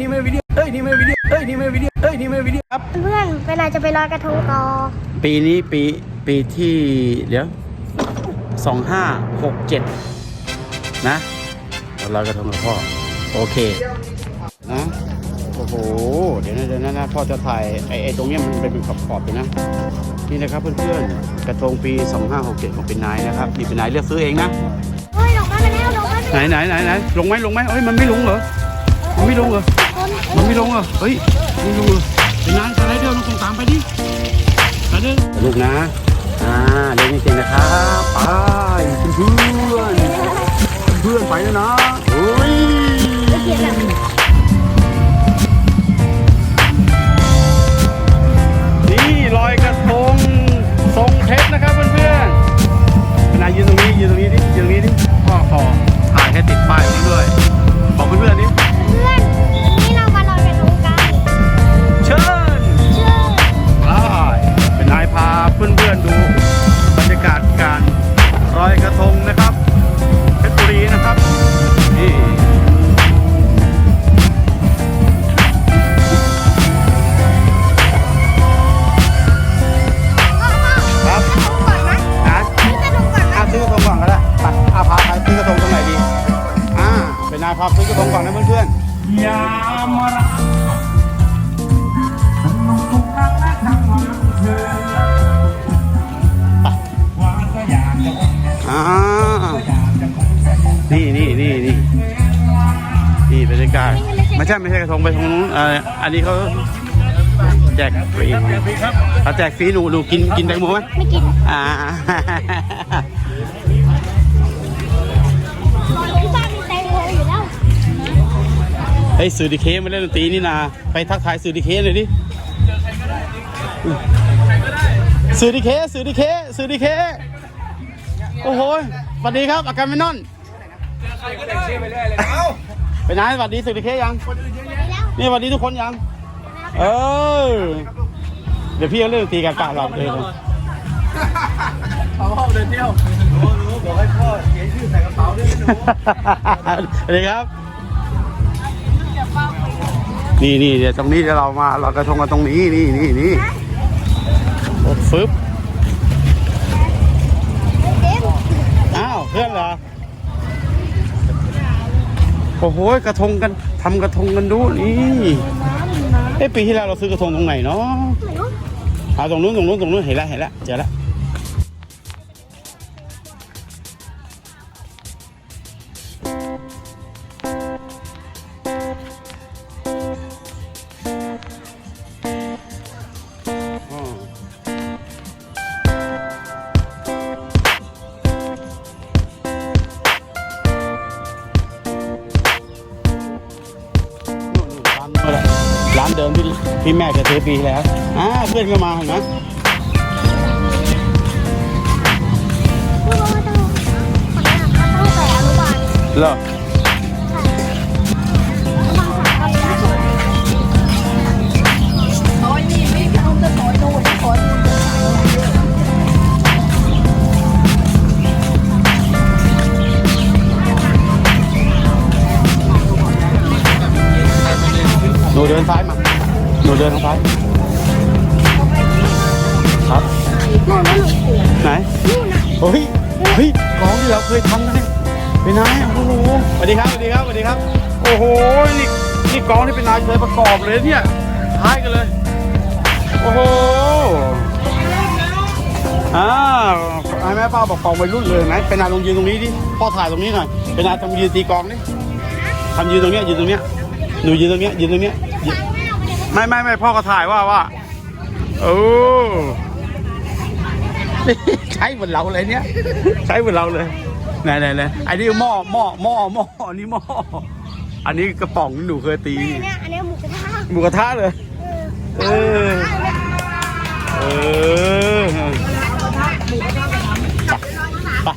นี่ไม่วิดีโอเอ้ยนี่ไม่วิดีโอเอ้ยนี่ไม่วิดีโอเอ้ยนี่ไม่วิดีโอครับ เพื่อนเวลาจะไปลอยกระทงต่อปีนี้ปีปีที่เดี๋ยวสองห้าหกเจ็ดนะเราลอยกระทงกับพ่อ โอเคนะโอ้โห เดี๋ยวนะเดี๋ยวนะนะพ่อจะถ่ายไอ้ไอ้ตรงเนี้ยมันเป็นขอบขอบๆอยู่นะ นี่นะครับเพื่อนๆ กระทงปี 2567 ของเป็นนายนะครับนี่เป็นนายเลือกซื้อเองนะ เฮ้ยลงมาไปแล้วลงมาไปไหนแล้วไหนไหนไหนลงไหมลงไหมเอ้ยมันไม่ลงเหรอมันไม่ลงเหรอคน มันไม่ลงเหรอเฮ้ยไม่ลงเหรอเป็นนายสไลเดอร์ลงตรงกลางไปดิไปเด้อลูกนะ อ่าเล่นให้เก่งนะครับไปเพื่อนเพื่อนๆไปแล้วนะเฮ้ยเขียนแบบนี่ลอยกระทงทรงเพชรนะครับเพื่อนๆเป็นนายยืนตรงนี้ยืนตรงนี้ดิยืนตรงนี้ดิพ่อขอถ่ายให้ติดป้ายไว้ด้วย นี่นี่นี่นี่นี่บรรยากาศไม่ใช่ไม่ใช่กระทงไปตรงนู้นอ่าอันนี้เขาแจกฟรีเขาแจกฟรีหนูหนูกินกินแตงโมไหมไม่กินอ่าที่บ้านมีแตงโมอยู่แล้วเฮ้ยสื่อดีเคมาเล่นดนตรีนี่นาไปทักทายสื่อดีเคหน่อยดิสื่อดีเคสื่อดีเคสื่อดีเคโอ้โหสวัสดีครับอาการไม่นอน ไปไหนสวัสดีสื่อดีเคยังไปแล้วนี่สวัสดีทุกคนยัง เออ เดี๋ยวพี่เอาเรื่องตีกันกะหลับเลยพ่อเดินเที่ยวหนูหนูบอกให้พ่อเขียนชื่อใส่กระเป๋าด้วยหนูสวัสดีครับ นี่นี่เดี๋ยวตรงนี้เดี๋ยวเรามาเรากระทงกันตรงนี้นี่นี่นี่ฟึบเด็กอ้าวเพื่อนเหรอ โอ้โหกระทงกันทำกระทงกันดูนี่เอ้ปีที่แล้วเราซื้อกระทงตรงไหนเนาะเอาตรงนู้นตรงนู้นตรงนู้นเห็นแล้วเห็นแล้วเจอแล้ว เดิมที่ที่แม่เคยซื้อปีที่แล้วอ่าเพื่อนก็มาเห็นไหมพูดว่าไม่ต้องคนนี้นะมันต้องแต่อนุบาลเหรอบางสายเขาไม่สนหนูเดินซ้ายมาหนูเดินทาง ซ้ายครับนู่นนู่นไหนเฮ้ยเฮ้ยกองที่เราเคยทำกันเนี่ยเป็นนายโอ้โหสวัสดีครับสวัสดีครับสวัสดีครับ โอ้โหนี่นี่กองที่เป็นนายเคยประกอบเลยเนี่ยท้ายกันเลย โอ้โหอ่าให้แม่ป้าบอกกองวัยรุ่นเลยไหมเป็นนายลงยืนตรงนี้ดิพ่อถ่ายตรงนี้หน่อยเป็นนายทำยืนตีกองดิทำยืนตรงเนี้ยยืนตรงเนี้ยหนูยืนตรงเนี้ยยืนตรงเนี้ยยืน ไม่ไม่ไม่พ่อก็ถ่ายว่าว่าโอ้ใช้เหมือนเราเลยเนี่ย ใช้เหมือนเราเลยไหนไหนไหนอันนี้หม้อหม้อหม้อหม้ออันนี้หม้ออันนี้กระป๋องที่หนูเคยตีเนี่ยอันนี้หมูกระทะหมูกระทะเลยเออเออไป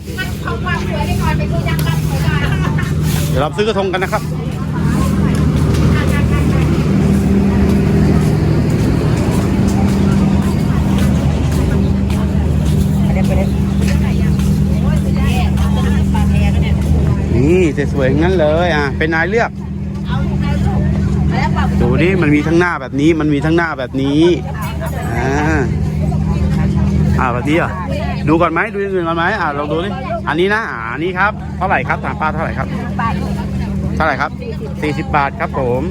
เดี๋ยวเราซื้อกระทงกันนะครับ นี่ สวยๆงั้นเลยอะเป็นนายเลือกแล้วไปดิมันมีทั้งหน้าแบบนี้ มันมีทั้งหน้าแบบนี้อ่าอ่าแบบนี้เหรอดูก่อนไหมดูอย่างอื่นก่อนไหมอ่าลองดูดิอันนี้นะอ่าอันนี้ครับเท่าไหร่ครับถามป้าเท่าไหร่ครับเท่าไหร่ครับ40บาทครับผม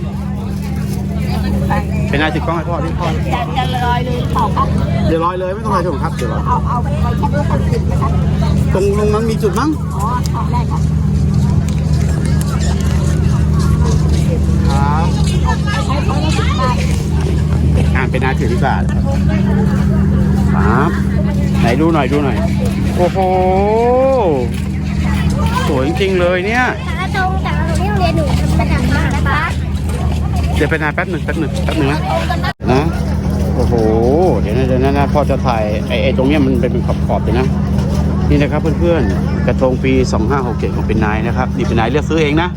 เป็นนายติดกล้องให้พ่อที่พ่อจะจะลอยเลยขอครับเดี๋ยวลอยเลยไม่ต้องลอยถุงครับเดี๋ยวลอยเอาเอาไปแค่ด้วยคนอื่นนะครับตรงตรงนั้นมีจุดมั้งอ๋อขอได้ครับครับ เป็นนาถือที่บาทครับไหนดูหน่อยดูหน่อย โอ้โห สวยจริงๆเลยเนี่ยแต่ละตรงแต่ละตรงที่โรงเรียนหนูทำประจำมากนะคะเดี๋ยวเป็นนายแป๊บหนึ่งแป๊บหนึ่งแป๊บหนึ่งนะตรงกันนะนะโอ้โห เดี๋ยวนะเดี๋ยวนะนะพ่อจะถ่ายไอ้ไอ้ตรงเนี้ยมันเป็นขอบขอบๆเลยนะ นี่นะครับเพื่อนๆ กระทงปี 2567ของเป็นนายนะครับ นี่เป็นนายเลือกซื้อเองนะ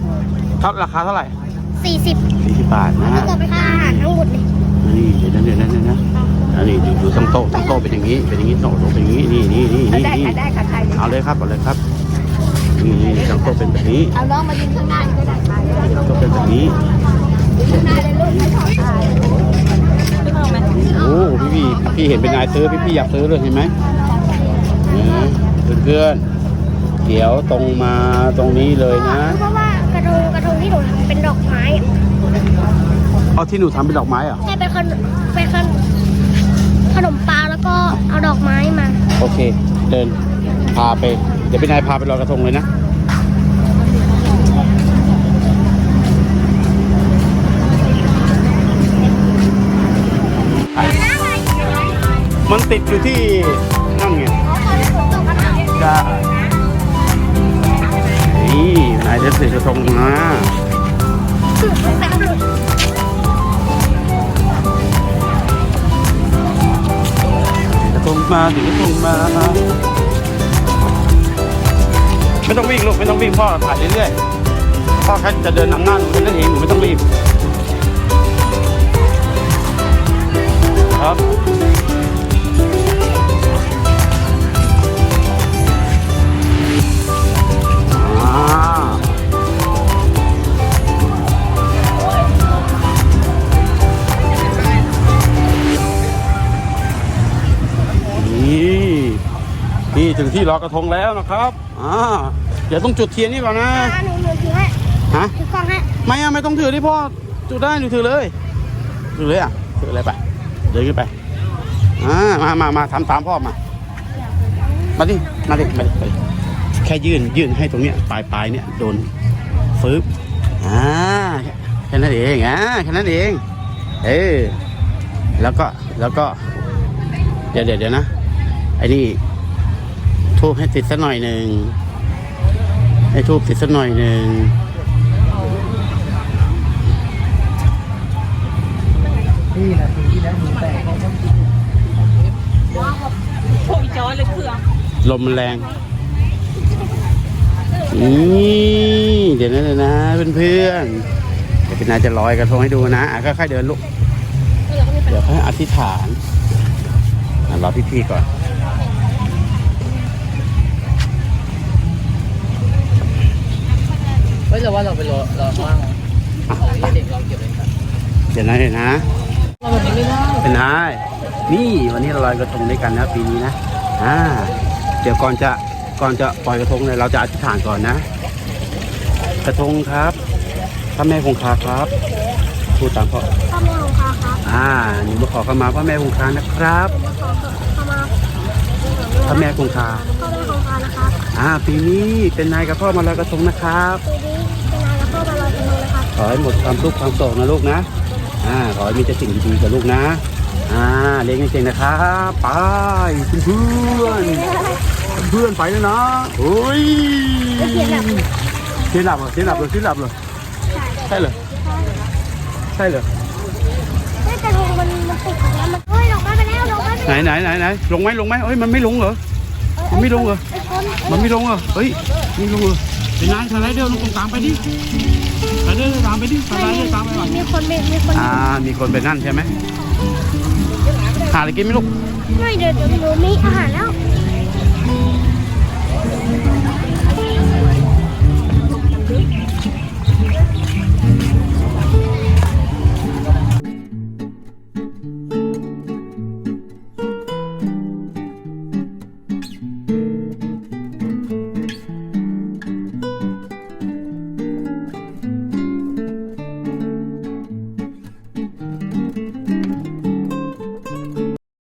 เท่าราคาเท่าไหร่สี่สิบ40บาทนะถ้าเกิดเป็นค่าอาหารทั้งหมดเลย นี่เดี๋ยวนั้นเดี๋ยวนั้นเดี๋ยวนะอันนี้ดูดูต้องโต๊ะต้องโต๊ะเป็นอย่างนี้ เป็นอย่างนี้โต๊ะโต๊ะเป็นอย่างนี้ นี่นี่นี่นี่ได้นี่ค่ะได้ค่ะใครเอาเลยครับเอาเลยครับ นี่นี่ต้องโต๊ะเป็นแบบนี้เอาน้องมายืนข้างหน้าก็ได้ค่ะต้องโต๊ะเป็นแบบนี้ข้างหน้าเลยลูกไม่ถอดถ่ายไม่มองไหมโอ้พี่พี่พี่เห็นเป็นนายซื้อพี่พี่อยากซื้อเลยเห็นไหมนะเพื่อนๆเดี๋ยวตรงมาตรงนี้เลยนะเพราะว่ากระทงกระทงที่หนูทำเป็นดอกไม้อะ เอาที่หนูทำเป็นดอกไม้เหรอ ใช่เป็นขนมเป็นขนมขนมปลาแล้วก็เอาดอกไม้มา โอเค เดินพาไป เดี๋ยวเป็นนายพาไปลอยกระทงเลยนะ มันติดอยู่ที่นั่นไงใช่นี่นายจะถือกระทงนะ มาถึงกระทงมาไม่ต้องวิ่งลูกไม่ต้องวิ่งพ่อถ่ายเรื่อยๆพ่อแค่จะเดินนำหน้าหนูแค่นั้นเองหนูไม่ต้องรีบครับ งที่ลอยกระทงแล้วนะครับอ่าเดี๋ยวต้องจุดเทียนนี่ก่อนนะอ่าหนูหนูถือให้ฮะถือกล้องให้ไม่อะไม่ต้องถือที่พ่อจุดได้หนูถือเลยถือเลยอะถืออะไรไปเดินขึ้นไปอ่ามามามาทำตามพ่อมามาดิมาดิมาดิมาดิแค่ยื่นยื่นให้ตรงเนี้ยปลายปลายเนี้ยโดนฟึบอ่าแค่นั้นเองอ่าแค่นั้นเองเออแล้วก็แล้วก็ เดี๋ยวเดี๋ยวเดี๋ยวนะไอ้นี่ ทูบให้ติดสักหน่อยหนึ่งให้ทูบติดสักหน่อยหนึ่งโอ้ยจอเลยเครื่อลมแรง นี่เดี๋ยวนะเดี๋ยวนะเพื่อนๆเดี๋ยวพี่นาจะลอยกระทงให้ดูนะอะค่อยๆเดินลูก เดี๋ยวค่อยอธิษฐานอะรอพี่ๆก่อน เฮ้ยเราว่าเราไปรอรอข้างล่างเอาไอ้เด็กเราเก็บไว้ก่อนเดี๋ยวนะเดี๋ยวนะ เราแบบนี้ไม่ได้เป็นนายนี่วันนี้เราลอยกระทงด้วยกันนะปีนี้นะอ่าเดี๋ยวก่อนจะก่อนจะปล่อยกระทงเลยเราจะอธิษฐานก่อนนะ กระทงครับพระแม่คงคาครับพูดตามพ่อพ่อแม่ของเขาครับอ่าหนูมาขอเข้ามาพระแม่คงคานะครับมาขอเข้ามาพระแม่คงคาพ่อแม่ของเขานะครับอ่าปีนี้เป็นนายกับพ่อมาลอยกระทงนะครับ ปีนี้ เป็นนายแล้วพ่อมาลอยกระทงนะครับขอให้หมดความทุกข์ความโศกนะลูกนะ อ่า ขอให้มีแต่สิ่งดีๆกับลูกนะ อ่า เลี้ยงเก่งๆนะครับไปเพื่อนๆเพื่อนไปแล้วนะโอ้ยเสียหลับเหรอเสียหลับเหรอเสียหลับเหรอใช่เหรอใช่เหรอเฮ้ยกระทงมันมันติดแล้วมันเฮ้ยลงมาไปแล้วลงมาไปไหนไหนไหนไหนลงไหมลงไหมเอ้ยมันไม่ลงเหรอมันไม่ลงเหรอไอ้คนมันไม่ลงเหรอเฮ้ยไม่ลงเหรอ เป็นนายสไลเดอร์ลงตรงกลางไปดิสไลเดอร์ตามไปดิสไลเดอร์ตามไปก่อนมีคนมีมีคนอ่ามีคนไปนั่นใช่ไหมหาอะไรกินไหมลูกไม่เดี๋ยวเดี๋ยวหนูมีอาหารแล้ว